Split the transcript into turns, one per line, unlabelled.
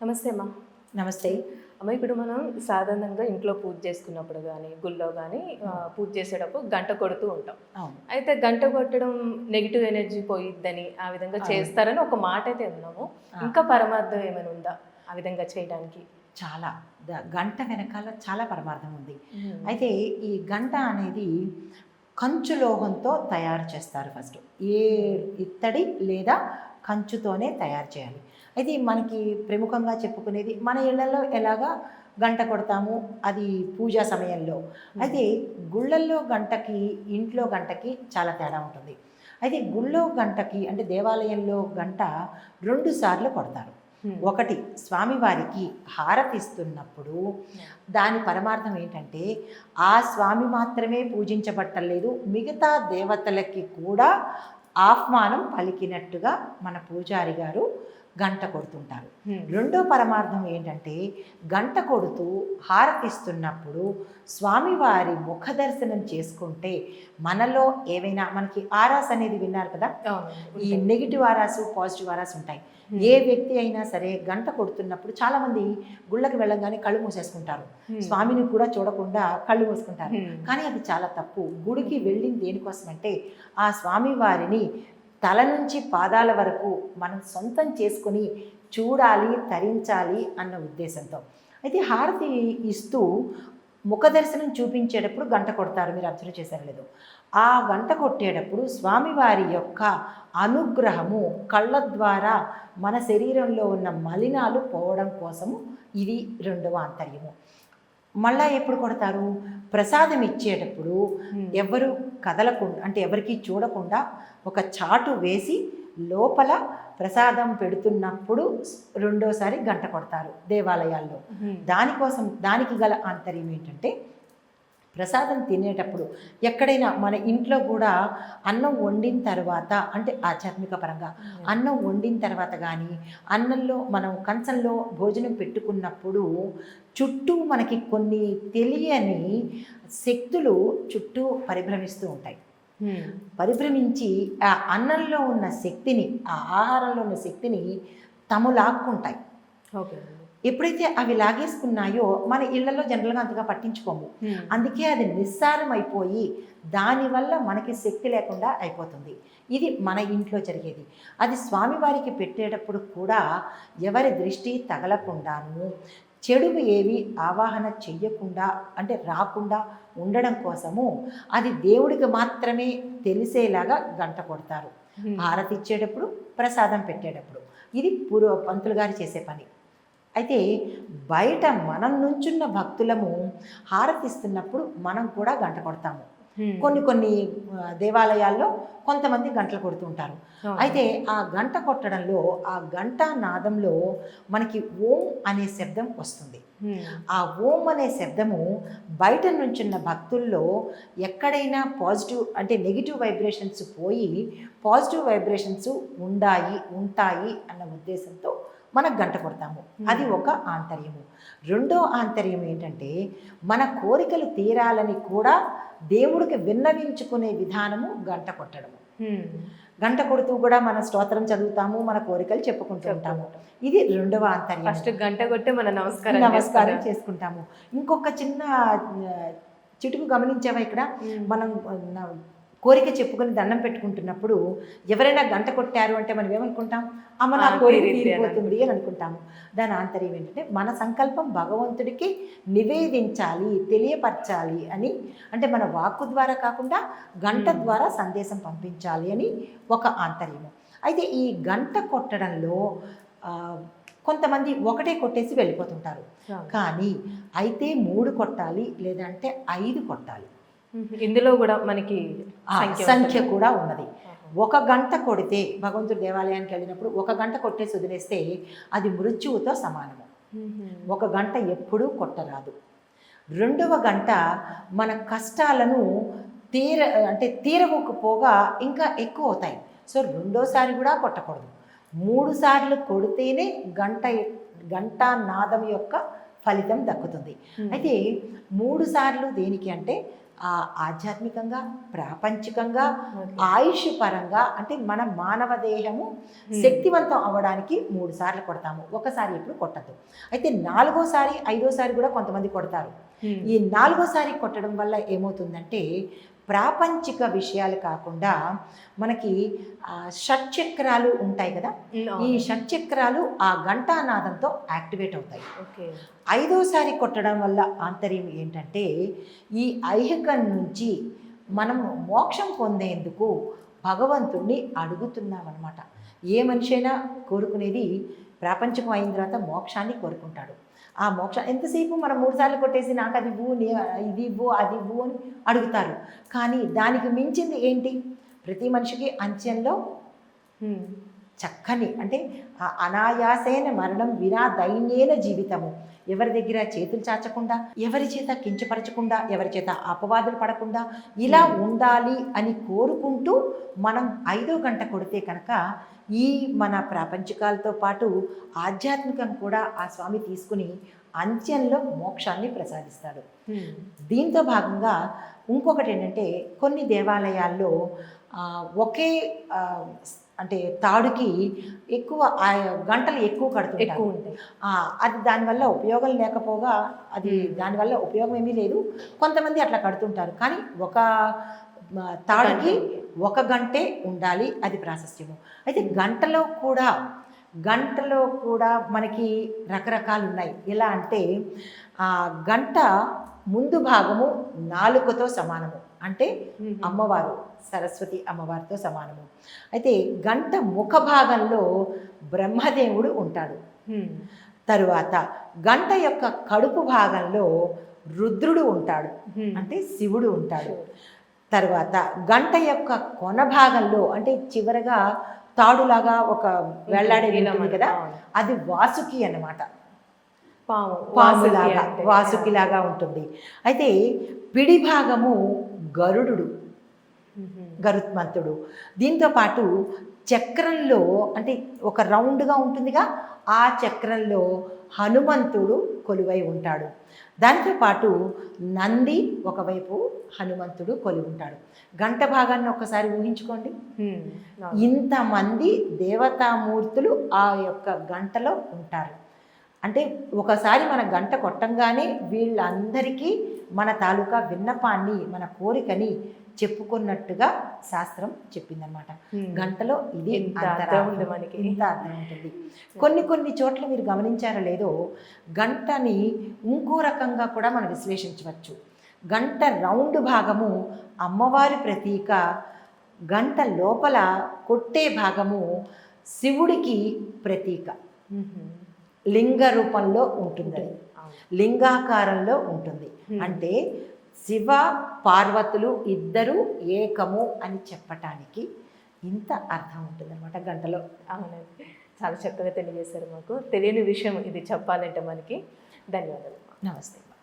నమస్తే అమ్మా.
నమస్తే.
అమ్మ ఇప్పుడు మనం సాధారణంగా ఇంట్లో పూజ చేసుకున్నప్పుడు కానీ గుళ్ళో కానీ పూజ చేసేటప్పుడు గంట కొడుతూ ఉంటాం. అయితే గంట కొట్టడం నెగిటివ్ ఎనర్జీ పోయిద్దని ఆ విధంగా చేస్తారని ఒక మాట అయితే విన్నాము. ఇంకా పరమార్థం ఏమైనా ఉందా ఆ విధంగా చేయడానికి?
చాలా. గంట వెనకాల చాలా పరమార్థం ఉంది. అయితే ఈ గంట అనేది కంచు లోహంతో తయారు చేస్తారు ఫస్ట్. ఏ ఇత్తడి లేదా కంచుతోనే తయారు చేయాలి. అయితే మనకి ప్రముఖంగా చెప్పుకునేది మన ఇళ్ళలో ఎలాగా గంట కొడతాము? అది పూజా సమయంలో. అయితే గుళ్ళల్లో గంటకి ఇంట్లో గంటకి చాలా తేడా ఉంటుంది. అయితే గుళ్ళో గంటకి అంటే దేవాలయంలో గంట రెండు సార్లు కొడతారు. ఒకటి స్వామివారికి హారతిస్తున్నప్పుడు దాని పరమార్థం ఏంటంటే ఆ స్వామి మాత్రమే పూజించబట్టలేదు మిగతా దేవతలకి కూడా ఆహ్వానం పలికినట్టుగా మన పూజారి గారు గంట కొడుతుంటారు. రెండో పరమార్థం ఏంటంటే గంట కొడుతూ హారతిస్తున్నప్పుడు స్వామివారి ముఖ దర్శనం చేసుకుంటే మనలో ఏవైనా మనకి ఆరాస్ అనేది విన్నారు కదా. ఈ నెగిటివ్ ఆరాసు పాజిటివ్ ఆరాస్ ఉంటాయి. ఏ వ్యక్తి అయినా సరే గంట కొడుతున్నప్పుడు చాలా మంది గుళ్ళకి వెళ్ళంగానే కళ్ళు మూసేసుకుంటారు. స్వామిని కూడా చూడకుండా కళ్ళు మూసుకుంటారు. కానీ అది చాలా తప్పు గుడికి వెళ్ళింది దేనికోసం అంటే ఆ స్వామి వారిని తల నుంచి పాదాల వరకు మనం సొంతం చేసుకొని చూడాలి తరించాలి అన్న ఉద్దేశంతో. అయితే హారతి ఇస్తూ ముఖ దర్శనం చూపించేటప్పుడు గంట కొడతారు మీరు అబ్జర్వ్ చేశారు లేదు. ఆ గంట కొట్టేటప్పుడు స్వామివారి యొక్క అనుగ్రహము కళ్ళ ద్వారా మన శరీరంలో ఉన్న మలినాలు పోవడం కోసము ఇది రెండవ ఆంతర్యము మళ్ళా ఎప్పుడు కొడతారు ప్రసాదం ఇచ్చేటప్పుడు. ఎవరు కదలకుండా అంటే ఎవరికి చూడకుండా ఒక చాటు వేసి లోపల ప్రసాదం పెడుతున్నప్పుడు రెండోసారి గంట కొడతారు దేవాలయాల్లో. దానికోసం దానికి గల ఆంతర్యం ఏంటంటే ప్రసాదం తినేటప్పుడు ఎక్కడైనా మన ఇంట్లో కూడా అన్నం వండిన తర్వాత అంటే ఆధ్యాత్మిక పరంగా అన్నం వండిన తర్వాత కానీ అన్నంలో మనం కంచంలో భోజనం పెట్టుకున్నప్పుడు చుట్టూ మనకి కొన్ని తెలియని శక్తులు చుట్టూ పరిభ్రమిస్తూ ఉంటాయి.
Hmm.
పరిభ్రమించి ఆ అన్నంలో ఉన్న శక్తిని ఆ ఆహారంలో ఉన్న శక్తిని తము లాక్కుంటాయి
ఓకే
ఎప్పుడైతే అవి లాగేసుకున్నాయో మన ఇళ్ళలో జనరల్గా అంతగా పట్టించుకోము. అందుకే అది నిస్సారం అయిపోయి దానివల్ల మనకి శక్తి లేకుండా అయిపోతుంది. ఇది మన ఇంట్లో జరిగేది. అది స్వామివారికి పెట్టేటప్పుడు కూడా ఎవరి దృష్టి తగలకుండాను చెడుగు ఏవి ఆవాహన చెయ్యకుండా అంటే రాకుండా ఉండడం కోసము అది దేవుడికి మాత్రమే తెలిసేలాగా గంట కొడతారు. హారతి ఇచ్చేటప్పుడు ప్రసాదం పెట్టేటప్పుడు. ఇది పూర్వ పంతులు గారు చేసే పని. అయితే బయట మనం నుంచున్న భక్తులము హారతిస్తున్నప్పుడు మనం కూడా గంట కొడతాము. కొన్ని కొన్ని దేవాలయాల్లో కొంతమంది గంటలు కొడుతుంటారు. అయితే ఆ గంట కొట్టడంలో ఆ గంట నాదంలో మనకి ఓం అనే శబ్దం వస్తుంది. ఆ ఓం అనే శబ్దము బయట నుంచున్న భక్తుల్లో ఎక్కడైనా పాజిటివ్ అంటే నెగిటివ్ వైబ్రేషన్స్ పోయి పాజిటివ్ వైబ్రేషన్స్ ఉండాయి ఉంటాయి అన్న ఉద్దేశంతో మనం గంట కొడతాము. అది ఒక ఆంతర్యము. రెండో ఆంతర్యం ఏంటంటే మన కోరికలు తీరాలని కూడా దేవుడికి విన్నవించుకునే విధానము గంట కొట్టడము. గంట కొడుతూ కూడా మన స్తోత్రం చదువుతాము మన కోరికలు చెప్పుకుంటూ ఉంటాము. ఇది రెండవ ఆంతర్యం
ఫస్ట్ గంట కొట్టే మన నమస్కారం
నమస్కారం చేసుకుంటాము. ఇంకొక చిన్న చిటుకు గమనించావా ఇక్కడ. మనం కోరిక చెప్పుకొని దండం పెట్టుకుంటున్నప్పుడు ఎవరైనా గంట కొట్టారు అంటే మనం ఏమనుకుంటాం? అమ్మ నా కోరిక తీరిపోతుంది అని అనుకుంటాము దాని ఆంతర్యం ఏంటంటే మన సంకల్పం భగవంతుడికి నివేదించాలి తెలియపరచాలి అని. అంటే మన వాక్కు ద్వారా కాకుండా గంట. ద్వారా సందేశం పంపించాలి అని ఒక ఆంతర్యము అయితే ఈ గంట కొట్టడంలో కొంతమంది ఒకటే కొట్టేసి వెళ్ళిపోతుంటారు. కానీ అయితే మూడు కొట్టాలి లేదంటే ఐదు కొట్టాలి.
ఇందులో కూడా మనకి సంఖ్య.
కూడా ఉన్నది. ఒక గంట కొడితే భగవంతుడి దేవాలయానికి వెళ్ళినప్పుడు ఒక గంట కొట్టేసి వదిలేస్తే అది మృత్యువుతో సమానము. ఒక గంట ఎప్పుడూ కొట్టరాదు రెండవ గంట మన కష్టాలను తీర అంటే తీరవకపోగా ఇంకా ఎక్కువ అవుతాయి సో రెండోసారి కూడా కొట్టకూడదు మూడు సార్లు కొడితేనే గంట గంట నాదం యొక్క ఫలితం దక్కుతుంది. అయితే మూడు సార్లు దేనికి అంటే ఆధ్యాత్మికంగా ప్రాపంచికంగా. ఆయుష్ పరంగా అంటే మన మానవ దేహము శక్తివంతం అవ్వడానికి మూడు సార్లు కొడతాము ఒకసారి ఎప్పుడు కొట్టద్దు అయితే నాలుగోసారి ఐదోసారి కూడా కొంతమంది కొడతారు. ఈ నాలుగోసారి కొట్టడం వల్ల ఏమవుతుందంటే ప్రాపంచిక విషయాలు కాకుండా మనకి షట్చక్రాలు ఉంటాయి కదా? ఈ. షట్చక్రాలు ఆ ఘంటానాదంతో యాక్టివేట్ అవుతాయి.
ఓకే.
ఐదోసారి కొట్టడం వల్ల ఆంతర్యం ఏంటంటే ఈ ఐహికం నుంచి మనం మోక్షం పొందేందుకు భగవంతుణ్ణి అడుగుతున్నామన్నమాట. ఏ మనిషి అయినా కోరుకునేది ప్రాపంచకం అయిన తర్వాత మోక్షాన్ని కోరుకుంటాడు. ఆ మోక్ష ఎంతసేపు మనం మూడు సార్లు కొట్టేసి నాకు అది ఇవ్వు నే- ఇది ఇవ్వు అది ఇవ్వు అని అడుగుతారు. కానీ దానికి మించింది ఏంటి? ప్రతి మనిషికి అంత్యంలో
Hmm.
చక్కని అంటే ఆ అనాయాసేన మరణం వినా దైన్యేన జీవితము. ఎవరి దగ్గర చేతులు చాచకుండా ఎవరి చేత కించపరచకుండా ఎవరి చేత అపవాదులు పడకుండా ఇలా ఉండాలి అని కోరుకుంటూ మనం ఐదో గంట కొడితే కనుక ఈ మన ప్రాపంచికాలతో పాటు ఆధ్యాత్మికం కూడా ఆ స్వామి తీసుకుని అంత్యంలో మోక్షాన్ని ప్రసాదిస్తాడు. దీంతో భాగంగా ఇంకొకటి ఏంటంటే కొన్ని దేవాలయాల్లో ఒకే అంటే తాడుకి ఎక్కువ ఆ గంటలు ఎక్కువ కడుతుంటారు.
ఎక్కువ ఉంటాయి.
అది దానివల్ల ఉపయోగం లేకపోగా అది. దానివల్ల ఉపయోగం ఏమీ లేదు. కొంతమంది అట్లా కడుతుంటారు. కానీ ఒక తాడుకి ఒక గంటే ఉండాలి అది ప్రాశస్త్యము అయితే గంటలో కూడా గంటలో కూడా మనకి రకరకాలు ఉన్నాయి ఎలా అంటే ఆ గంట ముందు భాగము నాలుకతో సమానము అంటే. అమ్మవారు సరస్వతి అమ్మవారితో సమానము అయితే గంట ముఖ భాగంలో బ్రహ్మదేవుడు ఉంటాడు. తరువాత గంట యొక్క కడుపు భాగంలో రుద్రుడు ఉంటాడు. అంటే శివుడు ఉంటాడు. తర్వాత గంట యొక్క కొన భాగంలో అంటే చివరగా తాడులాగా ఒక వేళ్ళాడేది
ఇలా
ఉంటుంది కదా. అది వాసుకి అన్నమాట
పాము
పాములాగా. వాసుకిలాగా ఉంటుంది అయితే పిడి భాగము గరుడు. గరుత్మంతుడు దీంతో పాటు చక్రంలో అంటే ఒక రౌండ్గా ఉంటుందిగా ఆ చక్రంలో హనుమంతుడు కొలువై ఉంటాడు. దాంతో పాటు నంది ఒకవైపు హనుమంతుడు కొలువు ఉంటాడు. గంట భాగాన్ని ఒకసారి ఊహించుకోండి. ఇంతమంది దేవతామూర్తులు ఆ యొక్క గంటలో ఉంటారు. అంటే ఒకసారి మన గంట కొట్టంగానే వీళ్ళందరికీ మన తాలూకా విన్నపాన్ని మన కోరికని చెప్పుకున్నట్టుగా శాస్త్రం చెప్పిందనమాట. గంటలో ఇది
ఉంది మనకి.
ఇంత అర్థం ఉంటుంది కొన్ని కొన్ని చోట్ల మీరు గమనించారో లేదో గంటని ఇంకో రకంగా కూడా మనం విశ్లేషించవచ్చు గంట రౌండ్ భాగము అమ్మవారి ప్రతీక గంట లోపల కొట్టే భాగము శివుడికి ప్రతీక. లింగ రూపంలో ఉంటుంది. లింగాకారంలో ఉంటుంది. అంటే శివ పార్వతులు ఇద్దరు ఏకము అని చెప్పటానికి ఇంత అర్థం ఉంటుంది అనమాట గంటలో.
అవునండి. చాలా చక్కగా తెలియజేశారు మాకు. తెలియని విషయం ఇది చెప్పాలంటే మనకి. ధన్యవాదాలు.
నమస్తే.